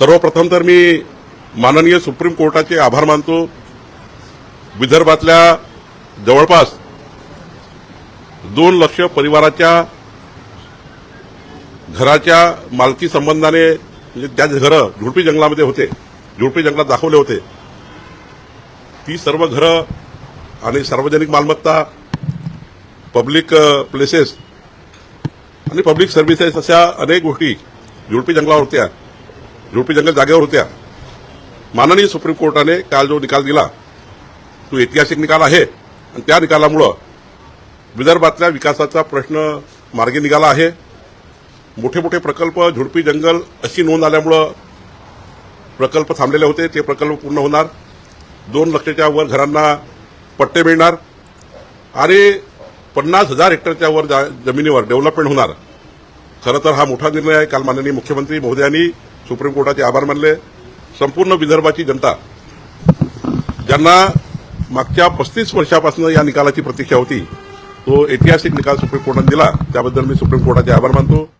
सर्वप्रथम तर मी माननीय सुप्रीम कोर्टाचे आभार मानतो. विदर्भातल्या जवळपास दोन लक्ष परिवाराच्या घराच्या मालकी संबंधाने म्हणजे त्या घरं झुडपी जंगलामध्ये होते झुडपी जंगलात दाखवले होते. ती सर्व घरं आणि सार्वजनिक मालमत्ता पब्लिक प्लेसेस आणि पब्लिक सर्व्हिसेस अशा अनेक गोष्टी झुडपी जंगलावर होत्या झुडपी जंगल जागेवर होत्या. माननीय सुप्रीम कोर्टाने काल जो निकाल दिला तो ऐतिहासिक निकाल आहे. आणि त्या निकालामुळं विदर्भातल्या विकासाचा प्रश्न मार्गी निघाला आहे. मोठे मोठे प्रकल्प झुडपी जंगल अशी नोंद आल्यामुळं प्रकल्प थांबलेले होते. ते प्रकल्प पूर्ण होणार. दोन लक्षाच्या वर घरांना पट्टे मिळणार. आणि पन्नास हजार हेक्टरच्या वर जा- जमिनीवर डेव्हलपमेंट होणार. खरं तर हा मोठा निर्णय आहे. काल माननीय मुख्यमंत्री महोदयांनी सुप्रीम कोर्टाचे आभार मानले. संपूर्ण विदर्भाची जनता ज्यांना मागच्या पस्तीस वर्षापासून या निकालाची प्रतीक्षा होती तो ऐतिहासिक निकाल सुप्रीम कोर्टाने दिला. त्याबद्दल मी सुप्रीम कोर्टाचे आभार मानतो.